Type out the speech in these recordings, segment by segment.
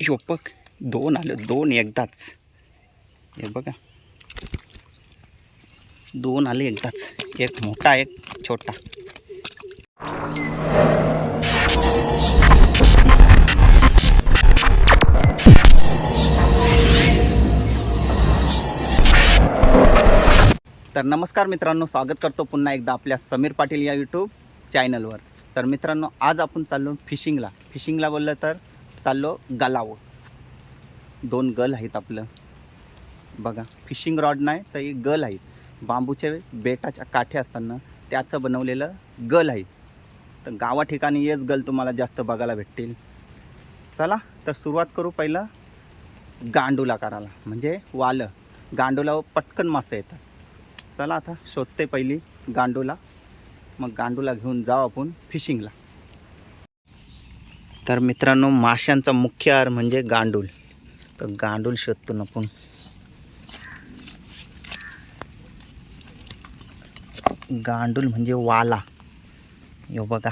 ह्यो बघ दोन आलं दोन एकदाच. हे बघा. दोन आले एकदाच. एक मोठा एक छोटा. तर नमस्कार मित्रांनो स्वागत करतो पुन्हा एकदा आपल्या समीर पाटील या यूट्यूब चॅनलवर तर मित्रांनो आज आपण चाललो फिशिंगला फिशिंगला बोललं तर चाललो गलावर दोन गल आहेत आपलं. बघा फिशिंग रॉड नाही तर एक गल आहे. बांबूचे बेटाच्या काठे असताना त्याचं बनवलेलं गल आहे. तर गावा ठिकाणी हेच गल तुम्हाला जास्त बघायला भेटतील. चला तर सुरुवात करू पहिलं गांडूला करायला म्हणजे वालं. गांडूला पटकन मासे येतात. चला आता शोधते पहिली गांडूला. मग गांडूला घेऊन जाऊ आपण फिशिंगला तर मित्रांनो माशांचा मुख्य आहार म्हणजे गांडूल तर गांडूल शोधतो ना आपण. गांडूल म्हणजे वाला. यो बघा.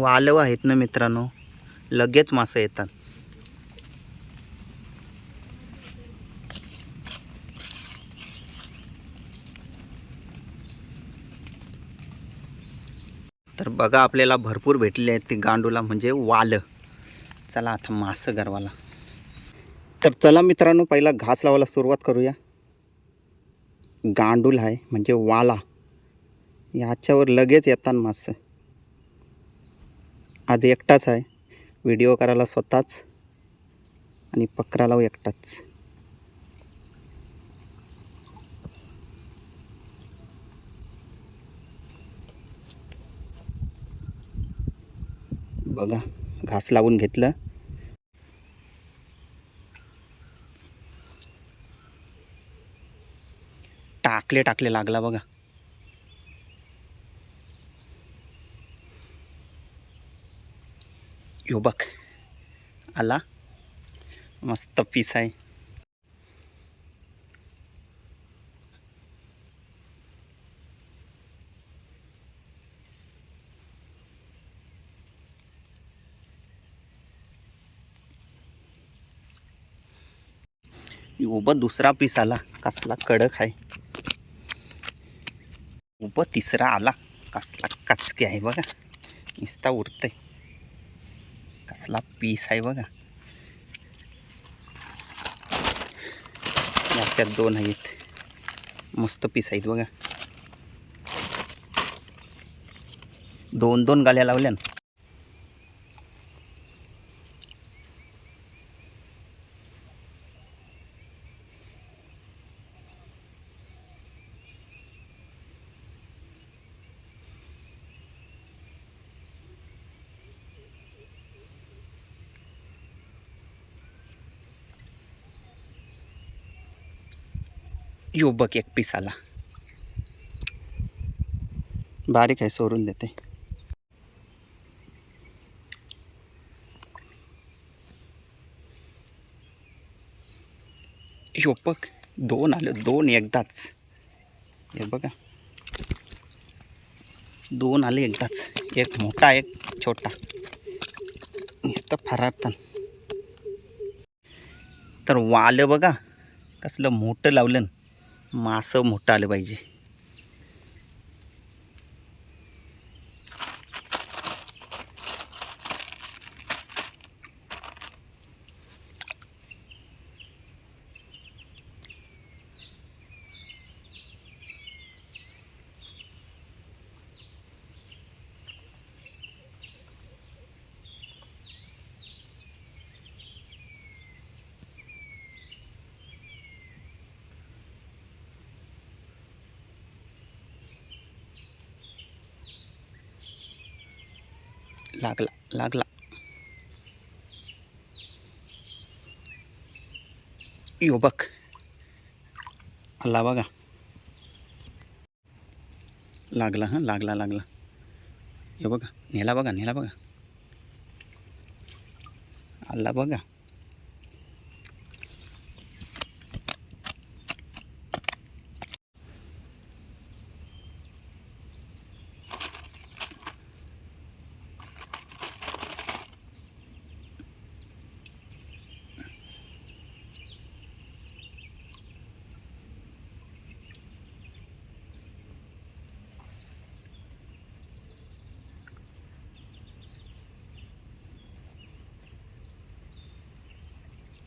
वालव आहेत ना मित्रांनो. लगेच मासे येतात. तर बघा आपल्याला भरपूर भेटले आहेत ती गांडूला म्हणजे वाल. चला आता मासं गरवाला तर चला मित्रांनो पहिला घास लावायला सुरुवात करूया. गांडूल आहे म्हणजे वाला. याच्यावर लगेच येतात मासं. आज एकटाच आहे. व्हिडिओ करायला स्वतःच आणि पकडायला एकटाच. बघा घास लावून घेतलं. टाकले टाकले लागला बघा. यो बघ. आला. मस्त पीस आहे. उभं दुसरा पीस आला. कसला कडक आहे. उभं तिसरा आला. कसला कचके आहे बघा. निस्ता उरतंय कसला पीस आहे बघा याच्यात दोन आहेत मस्त पीस आहेत बघा दोन दोन गाल्या लावल्या ना यो बघ एक पीस आला बारीक आहे सोडून देते. यो बघ दोन आलं दोन एकदाच. हे बघा. दोन आले एकदाच. एक मोठा एक छोटा. नुसतं फरारतं तर वालं बघा कसलं मोठं लावलं न. मासं मोठं आलं पाहिजे. लागला लागला. यो बघ. आला बघा. लागला हां? लागला लागला. यो बघा. नेला बघा नेला बघा. आला बघा.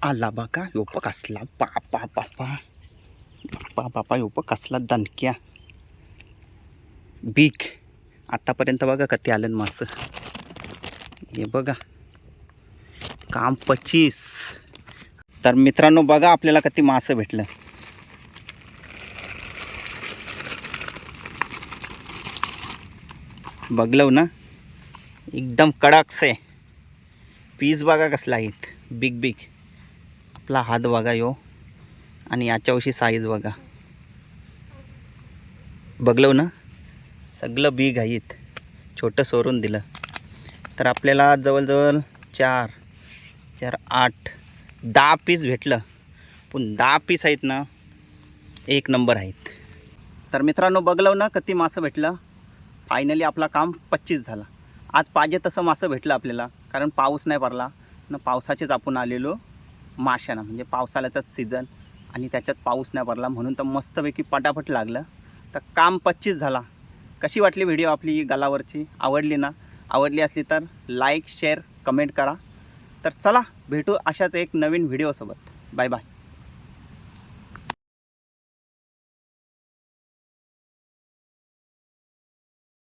आला बघा योप कसला पापा पापा पापा पापा योप कसला दणक्या. बीक आत्तापर्यंत बघा कधी आलं मासं. हे बघा. काम पच्चीस तर मित्रांनो बघा आपल्याला कधी मासं भेटलं. बघलव ना. एकदम कडकस आहे. पीस बघा कसला आहेत. बिग बिग आपला हात बघा यो. आणि याच्याविषयी साईज बघा. बघलव ना. सगळं बीग आहेत छोटं सोडून दिलं. तर आपल्याला जवळजवळ चार चार आठ दहा पीस भेटलं. पण दहा पीस आहेत ना एक नंबर आहेत. तर मित्रांनो बघलव ना किती मासं भेटलं. फायनली आपला काम पच्चीस झाला. आज पाहिजे तसं मासं भेटलं आपल्याला. कारण पाऊस नाही पडला. न पावसाचेच आपण आलेलो. माशानं म्हणजे पावसाळ्याचाच सीझन आणि त्याच्यात पाऊस नाही पडला म्हणून तर मस्तपैकी पटापट लागलं. तर काम पच्चीस झाला. कशी वाटली व्हिडिओ आपली गलावरची? आवडली ना? आवडली असली तर लाईक शेअर कमेंट करा. तर चला भेटू अशाच एक नवीन व्हिडिओसोबत बाय बाय